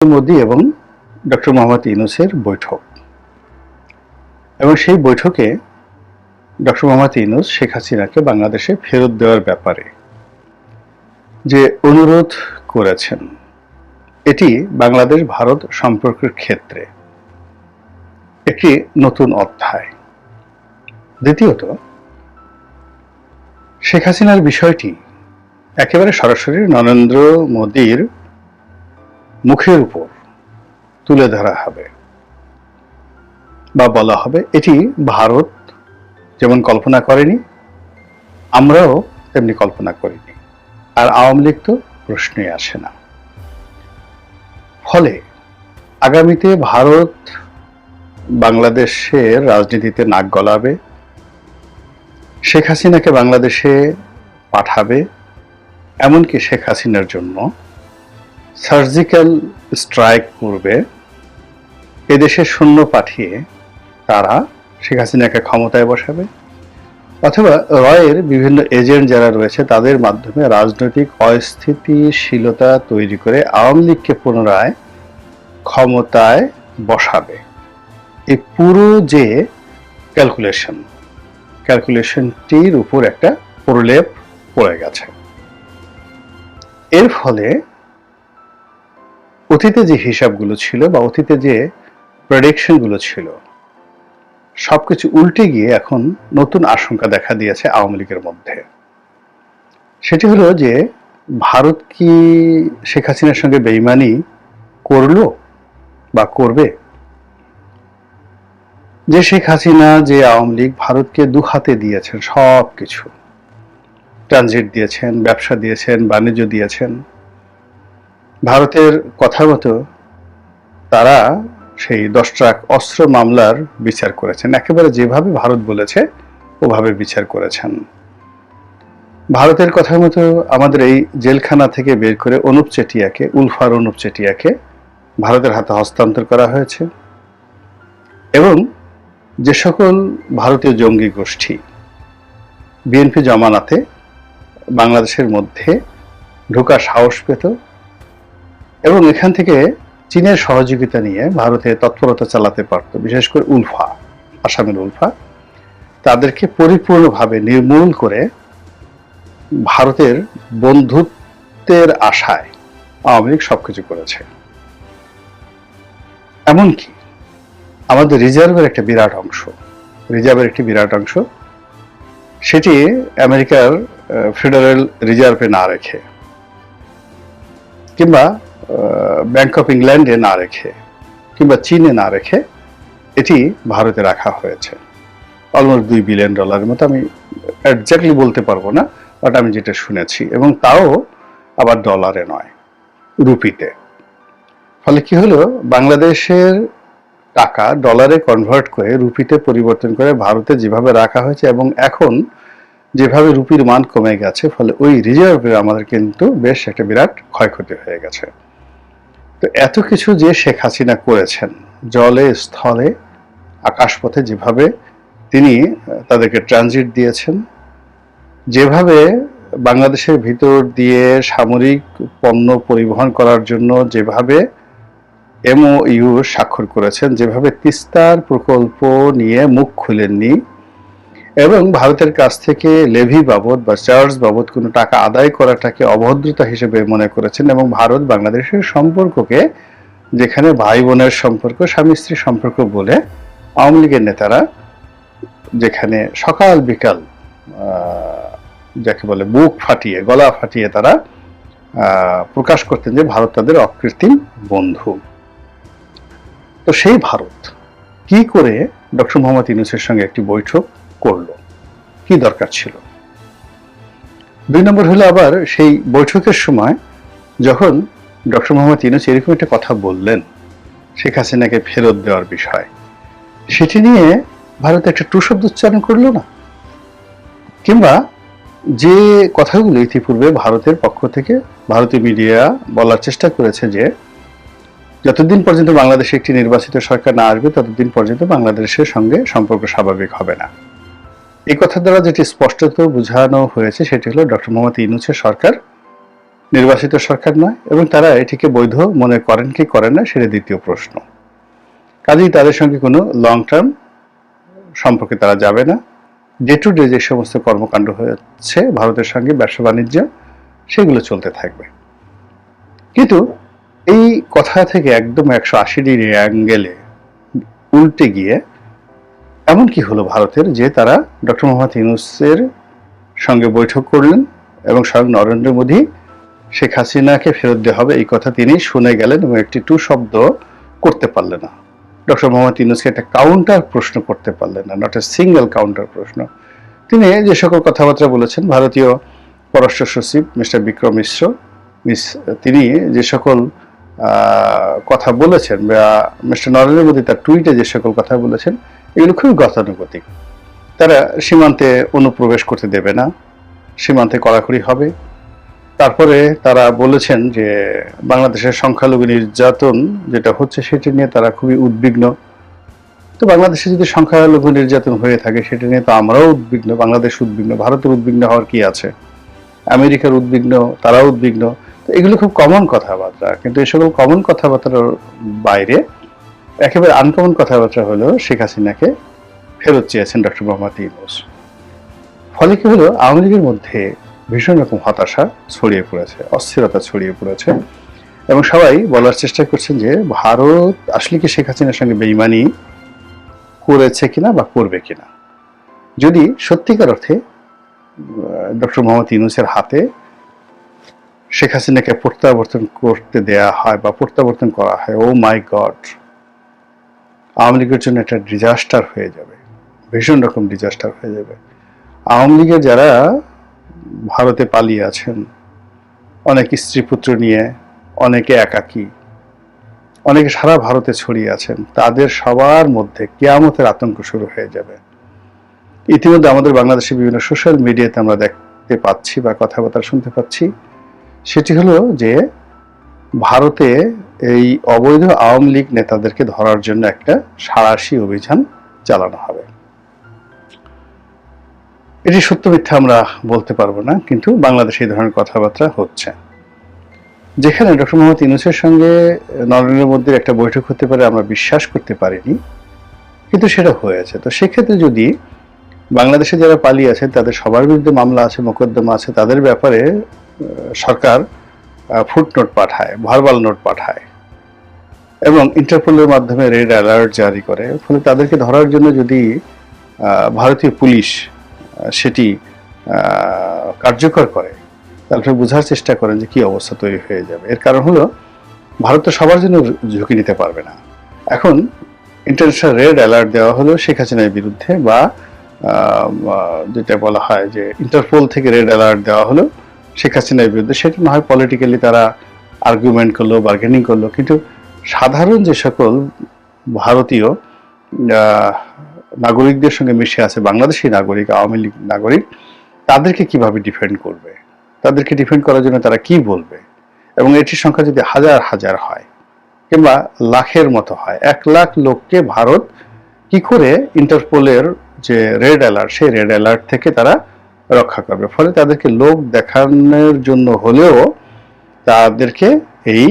মোদী এবং ডক্টর মোহাম্মদ ইউনুসের বৈঠক। এবং সেই বৈঠকে ডক্টর মোহাম্মদ ইউনুস শেখ হাসিনাকে বাংলাদেশে ফেরত দেওয়ার ব্যাপারে যে অনুরোধ করেছেন, এটি বাংলাদেশ ভারত সম্পর্কের ক্ষেত্রে একটি নতুন অধ্যায়। দ্বিতীয়ত, শেখ হাসিনার বিষয়টি একেবারে সরাসরি নরেন্দ্র মোদীর মুখের উপর তুলে ধরা হবে বা বলা হবে। এটি ভারত যেমন কল্পনা করেনি, আমরাও তেমনি কল্পনা করিনি। আর আওয়ামী লীগ তো প্রশ্নই আসে না। ফলে আগামীতে ভারত বাংলাদেশের রাজনীতিতে নাক গলাবে, শেখ হাসিনাকে বাংলাদেশে পাঠাবে, এমনকি শেখ হাসিনার জন্য সার্জিক্যাল স্ট্রাইক করবে এদেশে সৈন্য পাঠিয়ে তারা শেখ হাসিনাকে ক্ষমতায় বসাবে, অথবা রয়ের বিভিন্ন এজেন্ট যারা রয়েছে তাদের মাধ্যমে রাজনৈতিক অস্থিতিশীলতা তৈরি করে আওয়ামী লীগকে পুনরায় ক্ষমতায় বসাবে। এই পুরো যে ক্যালকুলেশন, ক্যালকুলেশনটির উপর একটা প্রলেপ পড়ে গেছে। এর ফলে অতীতে যে হিসাবগুলো ছিল বা অতীতে যে প্রেডিকশনগুলো ছিল, সবকিছু উল্টে গিয়ে এখন নতুন আশঙ্কা দেখা দিয়েছে আওয়ামী লীগের মধ্যে। সেটি হলো যে, ভারত কি শেখ হাসিনার সঙ্গে বেইমানি করল বা করবে? যে শেখ হাসিনা, যে আওয়ামী লীগ ভারতকে দু হাতে দিয়েছেন সব কিছু ট্রানজিট দিয়েছেন, ব্যবসা দিয়েছেন, বাণিজ্য দিয়েছেন। ভারতের কথা মতো তারা সেই দশ ট্রাক অস্ত্র মামলার বিচার করেছেন। একেবারে যেভাবে ভারত বলেছে, ওভাবে বিচার করেছেন। ভারতের কথা মতো আমাদের এই জেলখানা থেকে বের করে অনুপ চেটিয়াকে, উলফার অনুপ চেটিয়াকে ভারতের হাতে হস্তান্তর করা হয়েছে। এবং যে সকল ভারতীয় জঙ্গি গোষ্ঠী, বিএনপি জমানাতে বাংলাদেশের মধ্যে ঢোকার সাহস পেত এবং এখান থেকে চীনের সহযোগিতা নিয়ে ভারতে তৎপরতা চালাতে পারত, বিশেষ করে উলফা, আসামের উলফা। তাদেরকে পরিপূর্ণভাবে নির্মূল করে ভারতের বন্ধুত্বের আশায় আওয়ামী লীগ সবকিছু করেছে। এমনকি আমাদের রিজার্ভের একটা বিরাট অংশ, রিজার্ভের একটি বিরাট অংশ, সেটি আমেরিকার ফেডারেল রিজার্ভে না রেখে, কিংবা ব্যাংক অফ ইংল্যান্ডে না রেখে কিংবা চীনে না রেখে এটি ভারতে রাখা হয়েছে। অলমোস্ট দুই বিলিয়ন ডলারের মতো আমি একজাক্টলি বলতে পারব না বাট আমি যেটা শুনেছি। এবং তাও আবার ডলারে নয় রুপিতে ফলে কি হলো? বাংলাদেশের টাকা ডলারে কনভার্ট করে রুপিতে পরিবর্তন করে ভারতে যেভাবে রাখা হয়েছে এবং এখন যেভাবে রুপির মান কমে গেছে, ফলে ওই রিজার্ভে আমাদের কিন্তু বেশ একটা বিরাট ক্ষয়ক্ষতি হয়ে গেছে। তো এত কিছু যে শেখ হাসিনা করেছেন, জলে, স্থলে, আকাশপথে যেভাবে তিনি তাদেরকে ট্রানজিট দিয়েছেন, যেভাবে বাংলাদেশের ভিতর দিয়ে সামরিক পণ্য পরিবহন করার জন্য যেভাবে এমওইউ স্বাক্ষর করেছেন, যেভাবে তিস্তার প্রকল্প নিয়ে মুখ খুলেননি এবং ভারতের কাছ থেকে লেভি বাবদ বা চার্জ বাবদ কোনো টাকা আদায় করাটাকে অভদ্রতা হিসেবে মনে করেছেন এবং ভারত বাংলাদেশের সম্পর্ককে, যেখানে ভাই বোনের সম্পর্ক, স্বামী স্ত্রীর সম্পর্ক বলে আওয়ামী লীগের নেতারা যেখানে সকাল বিকাল যাকে বলে বুক ফাটিয়ে, গলা ফাটিয়ে তারা প্রকাশ করতেন যে ভারত তাদের অকৃত্রিম বন্ধু। তো সেই ভারত কি করে ডক্টর মোহাম্মদ ইউনুসের সঙ্গে একটি বৈঠক করল? কি দরকার ছিল? দুই নম্বর হলো আবার সেই বৈঠকের সময় যখন ডক্টর মোহাম্মদ ইউনুস এরকম একটা কথা বললেন, শেখ হাসিনাকে ফেরত দেওয়ার বিষয়। সেটি নিয়ে ভারত একটা টু শব্দ উচ্চারণ করল না? কিংবা যে কথাগুলো ইতিপূর্বে ভারতের পক্ষ থেকে ভারতীয় মিডিয়া বলার চেষ্টা করেছে যে, যতদিন পর্যন্ত বাংলাদেশে একটি নির্বাচিত সরকার না আসবে, ততদিন পর্যন্ত বাংলাদেশের সঙ্গে সম্পর্ক স্বাভাবিক হবে না। এই কথা দ্বারা যেটি স্পষ্টত বোঝানো হয়েছে, সেটি হলো ডক্টর মোহাম্মদ ইউনুসের সরকার নির্বাচিত সরকার নয় এবং তারা এটিকে বৈধ মনে করেন কি করেন না, সেটা দ্বিতীয় প্রশ্ন। কাজেই তাদের সঙ্গে কোনো লং টার্ম সম্পর্কে তারা যাবে না। ডে টু ডে যে সমস্ত কর্মকাণ্ড হয়েছে ভারতের সঙ্গে ব্যবসা বাণিজ্য, সেগুলো চলতে থাকবে। কিন্তু এই কথা থেকে একদম একশো আশি ডিগ্রি অ্যাঙ্গেলে উল্টে গিয়ে এমন কি হলো ভারতের যে তারা ডক্টর মোহাম্মদ ইউনুসের সঙ্গে বৈঠক করলেন এবং স্বয়ং নরেন্দ্র মোদী শেখ হাসিনাকে ফেরত দেওয়া হবে? এই কথা তিনি শুনে গেলেন এবং একটি টু শব্দ করতে পারলেন না। ডক্টর মোহাম্মদ ইউনুসকে একটা কাউন্টার প্রশ্ন করতে পারলেন না নট এ সিঙ্গেল কাউন্টার প্রশ্ন। তিনি যে সকল কথাবার্তা বলেছেন, ভারতীয় পররাষ্ট্র সচিব মিস্টার বিক্রম মিশ্র, মিস, তিনি যে সকল কথা বলেছেন বা মিস্টার নরেন্দ্র মোদী তার টুইটে যে সকল কথা বলেছেন এগুলো খুবই গতানুগতিক। তারা সীমান্তে অনুপ্রবেশ করতে দেবে না, সীমান্তে কড়াকড়ি হবে। তারপরে তারা বলেছেন যে, বাংলাদেশের সংখ্যালঘু নির্যাতন যেটা হচ্ছে সেটি নিয়ে তারা খুবই উদ্বিগ্ন। তো বাংলাদেশে যদি সংখ্যালঘু নির্যাতন হয়ে থাকে, সেটা নিয়ে তো আমরাও উদ্বিগ্ন, বাংলাদেশ উদ্বিগ্ন, ভারতের উদ্বিগ্ন হওয়ার কি আছে? আমেরিকার উদ্বিগ্ন, তারাও উদ্বিগ্ন। তো এগুলো খুব কমন কথাবার্তা, কিন্তু সকল কমন কথাবার্তার বাইরে একেবারে আনকমন কথাবার্তা হলো শেখ হাসিনাকে ফেরত চেয়েছেন ডক্টর মোহাম্মদ ইউনুস। ফলে কি হলো? আওয়ামী লীগের মধ্যে ভীষণ রকম হতাশা ছড়িয়ে পড়েছে, অস্থিরতা ছড়িয়ে পড়েছে এবং সবাই বলার চেষ্টা করছেন যে ভারত আসলে কি শেখ হাসিনার সঙ্গে বেইমানি করেছে কিনা বা করবে কিনা। যদি সত্যিকার অর্থে ডক্টর মোহাম্মদ ইউনুসের হাতে শেখ হাসিনাকে প্রত্যাবর্তন করতে দেয়া হয় বা প্রত্যাবর্তন করা হয় ও মাই গড আওয়ামী লীগের জন্য একটা ডিজাস্টার হয়ে যাবে, ভীষণ রকম ডিজাস্টার হয়ে যাবে। আওয়ামী লীগের যারা ভারতে পালিয়ে আছেন, অনেক স্ত্রী পুত্র নিয়ে, অনেকে একাকী, অনেকে সারা ভারতে ছড়িয়ে আছেন, তাদের সবার মধ্যে কেয়ামতের আতঙ্ক শুরু হয়ে যাবে। ইতিমধ্যে আমাদের বাংলাদেশের বিভিন্ন সোশ্যাল মিডিয়াতে আমরা দেখতে পাচ্ছি বা কথাবার্তা শুনতে পাচ্ছি। সেটি হলো যে ভারতে এই অবৈধ আওয়ামী লীগ নেতাদেরকে ধরার জন্য একটা সাঁড়াশি অভিযান চালানো হবে। এটি সত্য মিথ্যা আমরা বলতে পারব না, কিন্তু বাংলাদেশে এই ধরনের কথাবার্তা হচ্ছে। যেখানে ডক্টর মোহাম্মদ ইউনুসের সঙ্গে নরেন্দ্র মোদীর একটা বৈঠক হতে পারে আমরা বিশ্বাস করতে পারিনি, কিন্তু সেটা হয়েছে। তো সেক্ষেত্রে যদি বাংলাদেশে যারা পালিয়ে আছেন তাদের সবার বিরুদ্ধে মামলা আছে, মোকদ্দমা আছে, তাদের ব্যাপারে সরকার ফুট নোট পাঠায় ভার্বাল নোট পাঠায়। এবং ইন্টারপোলের মাধ্যমে রেড অ্যালার্ট জারি করে। ফলে তাদেরকে ধরার জন্য যদি ভারতীয় পুলিশ সেটি কার্যকর করে, তাহলে বোঝার চেষ্টা করেন যে কি অবস্থা তৈরি হয়ে যাবে। এর কারণ হলো, ভারত তো সবার জন্য ঝুঁকি নিতে পারবে না। এখন ইন্টারন্যাশনাল রেড অ্যালার্ট দেওয়া হলো শেখ হাসিনার বিরুদ্ধে বা যেটা বলা হয় যে ইন্টারপোল থেকে রেড অ্যালার্ট দেওয়া হলো শেখ হাসিনার বিরুদ্ধে। সেটা না হয় পলিটিক্যালি তারা আর্গুমেন্ট করল বার্গেনিং করল। কিন্তু সাধারণ যে সকল ভারতীয় নাগরিকদের সঙ্গে মিশে আছে, বাংলাদেশি নাগরিক, আওয়ামী লীগ নাগরিক, তাদেরকে কীভাবে ডিফেন্ড করবে? তাদেরকে ডিফেন্ড করার জন্য তারা কি বলবে? এবং এটির সংখ্যা যদি হাজার হাজার হয়, কিংবা লাখের মতো হয়, এক লাখ লোককে ভারত কি করে ইন্টারপোলের যে রেড অ্যালার্ট সেই রেড অ্যালার্ট থেকে তারা রক্ষা করবে? ফলে তাদেরকে লোক দেখানোর জন্য হলেও তাদেরকে এই